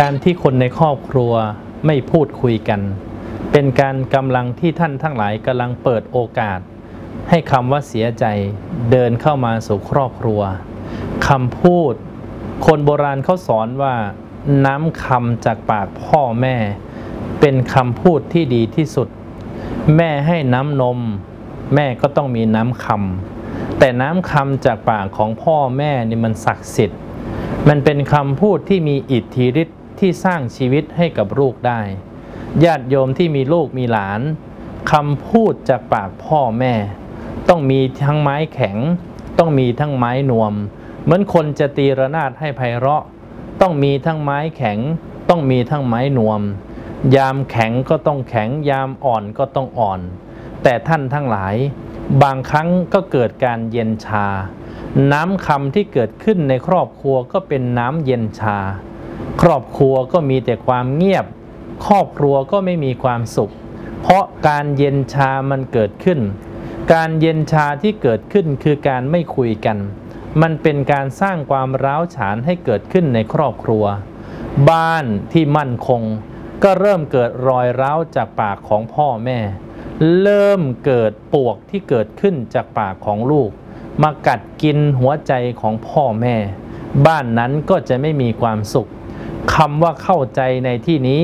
การที่คนในครอบครัวไม่พูดคุยกัน เป็นการกำลังที่ท่านทั้งหลายกำลังเปิดโอกาส ให้คำว่าเสียใจเดินเข้ามาสู่ครอบครัวคำพูด คนโบราณเขาสอนว่า น้ำคำจากปากพ่อแม่ เป็นคำพูดที่ดีที่สุด แม่ให้น้ำนม แม่ก็ต้องมีน้ำคำ แต่น้ำคำจากปากของพ่อแม่นี่มันศักดิ์สิทธิ์ มันเป็นคำพูดที่มีอิทธิฤทธิ์ที่สร้างชีวิตให้กับลูกได้ ญาติโยมที่มีลูกมีหลานคำพูดจากปากพ่อแม่ ต้องมีทั้งไม้แข็ง ต้องมีทั้งไม้นวม เหมือนคนจะตีระนาดให้ไพเราะ ต้องมีทั้งไม้แข็ง ต้องมีทั้งไม้นวม ยามแข็งก็ต้องแข็ง ยามอ่อนก็ต้องอ่อน แต่ท่านทั้งหลาย บางครั้งก็เกิดการเย็นชา น้ำคำที่เกิดขึ้นในครอบครัวก็เป็นน้ำเย็นชา ครอบครัวก็มีแต่ความเงียบ ครอบครัวก็ไม่มีความสุข เพราะการเย็นชามันเกิดขึ้น การเย็นชาที่เกิดขึ้นคือการไม่คุยกัน มันเป็นการสร้างความร้าวฉานให้เกิดขึ้นในครอบครัว บ้านที่มั่นคง ก็เริ่มเกิดรอยร้าวจากปากของพ่อแม่ เริ่มเกิดปวกที่เกิดขึ้นจากปากของลูก มากัดกินหัวใจของพ่อแม่ บ้านนั้นก็จะไม่มีความสุขคำว่าเข้าใจในที่นี้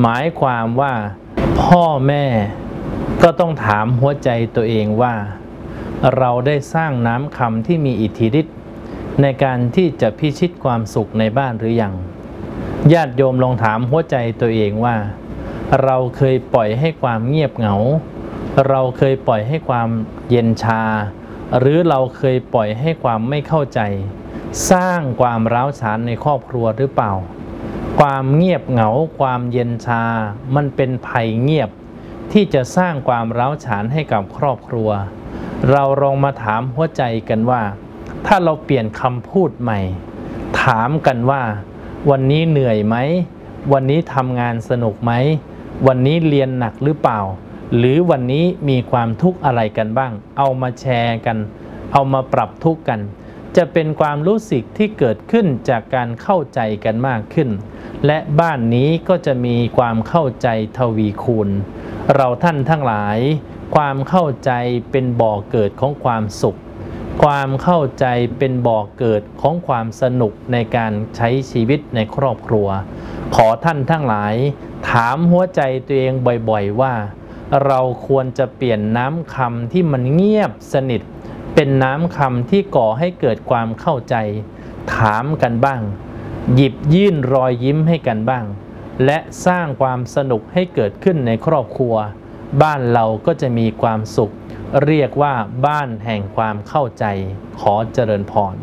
หมายความว่า พ่อแม่ ก็ต้องถามหัวใจตัวเองว่า เราได้สร้างน้ำคำที่มีอิทธิฤทธิ์ในการที่จะพิชิตความสุขในบ้านหรือยังญาติโยมลองถามหัวใจตัวเองว่า เราเคยปล่อยให้ความเงียบเหงา เราเคยปล่อยให้ความเย็นชา หรือเราเคยปล่อยให้ความไม่เข้าใจ สร้างความร้าวฉานในครอบครัวหรือเปล่า ความเงียบเหงา ความเย็นชา มันเป็นภัยเงียบ ที่จะสร้างความร้าวฉานให้กับครอบครัว เราลองมาถามหัวใจกันว่า ถ้าเราเปลี่ยนคำพูดใหม่ ถามกันว่า วันนี้เหนื่อยไหมวันนี้ทำงานสนุกไหม วันนี้เรียนหนักหรือเปล่า หรือวันนี้มีความทุกข์อะไรกันบ้าง เอามาแชร์กัน เอามาปรับทุกข์กัน จะเป็นความรู้สึกที่เกิดขึ้นจากการเข้าใจกันมากขึ้น และบ้านนี้ก็จะมีความเข้าใจทวีคูณ เราท่านทั้งหลาย ความเข้าใจเป็นบ่อเกิดของความสุข ความเข้าใจเป็นบ่อเกิดของความสนุกในการใช้ชีวิตในครอบครัว ขอท่านทั้งหลาย ถามหัวใจตัวเองบ่อยๆว่า เราควรจะเปลี่ยนน้ำคำที่มันเงียบสนิท เป็นน้ำคำที่ก่อให้เกิดความเข้าใจ ถามกันบ้าง หยิบยื่นรอยยิ้มให้กันบ้าง และสร้างความสนุกให้เกิดขึ้นในครอบครัว บ้านเราก็จะมีความสุข เรียกว่าบ้านแห่งความเข้าใจขอเจริญพร